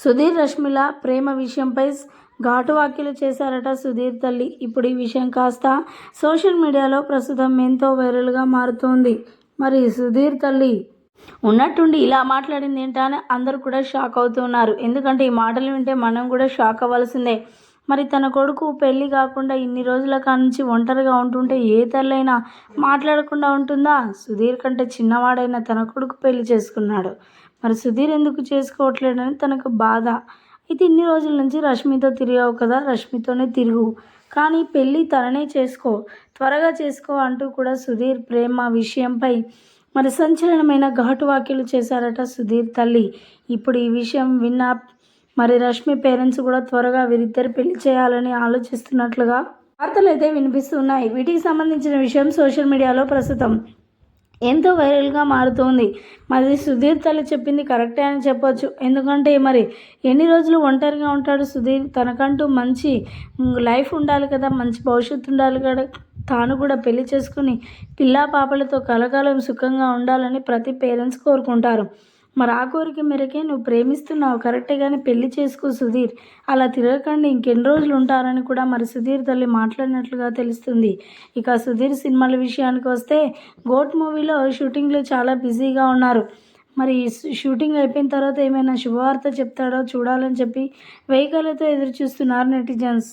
సుధీర్ రష్మిల ప్రేమ విషయంపై ఘాటు వ్యాఖ్యలు చేశారట సుధీర్ తల్లి. ఇప్పుడు ఈ విషయం కాస్త సోషల్ మీడియాలో ప్రస్తుతం ఎంతో వైరల్గా మారుతోంది. మరి సుధీర్ తల్లి ఉన్నట్టుండి ఇలా మాట్లాడింది ఏంటా అని అందరూ కూడా షాక్ అవుతున్నారు. ఎందుకంటే ఈ మాటలు వింటే మనం కూడా షాక్ అవ్వాల్సిందే. మరి తన కొడుకు పెళ్ళి కాకుండా ఇన్ని రోజుల కానుంచి ఒంటరిగా ఉంటుంటే ఏ తల్లైనా మాట్లాడకుండా ఉంటుందా? సుధీర్ కంటే చిన్నవాడైన తన కొడుకు పెళ్ళి చేసుకున్నాడు. మరి సుధీర్ ఎందుకు చేసుకోవట్లేడని తనకు బాధ. అయితే ఇన్ని రోజుల నుంచి రష్మితో తిరిగావు కదా రష్మితోనే తిరుగు. కానీ పెళ్ళి తననే చేసుకో. త్వరగా చేసుకో అంటూ కూడా సుధీర్ ప్రేమ విషయంపై మరి సంచలనమైన ఘాటు వ్యాఖ్యలు చేశారట సుధీర్ తల్లి. ఇప్పుడు ఈ విషయం విన్న మరి రష్మి పేరెంట్స్ కూడా త్వరగా వీరిద్దరు పెళ్ళి చేయాలని ఆలోచిస్తున్నట్లుగా వార్తలు అయితే వినిపిస్తున్నాయి. వీటికి సంబంధించిన విషయం సోషల్ మీడియాలో ప్రస్తుతం ఎంతో వైరల్గా మారుతోంది. మరి సుధీర్ తల్లి చెప్పింది కరెక్టే అని చెప్పొచ్చు. ఎందుకంటే మరి ఎన్ని రోజులు ఒంటరిగా ఉంటాడు సుధీర్? తనకంటూ మంచి లైఫ్ ఉండాలి కదా మంచి భవిష్యత్తు ఉండాలి కదా. తాను కూడా పెళ్ళి చేసుకుని పిల్లా పాపలతో కలకాలం సుఖంగా ఉండాలని ప్రతి పేరెంట్స్ కోరుకుంటారు. మరి ఆ కోరిక మేరకే నువ్వు ప్రేమిస్తున్నావు. కరెక్టే కానీ పెళ్ళి చేసుకో సుధీర్. అలా తిరగకండి ఇంకెన్ని రోజులు ఉంటారని కూడా మరి సుధీర్ తల్లి మాట్లాడినట్లుగా తెలుస్తుంది. ఇక సుధీర్ సినిమాల విషయానికి వస్తే గోట్ మూవీలో షూటింగ్లో చాలా బిజీగా ఉన్నారు. మరి షూటింగ్ అయిపోయిన తర్వాత ఏమైనా శుభవార్త చెప్తాడో చూడాలని చెప్పి వెహికల్తో ఎదురు చూస్తున్నారు నెటిజన్స్.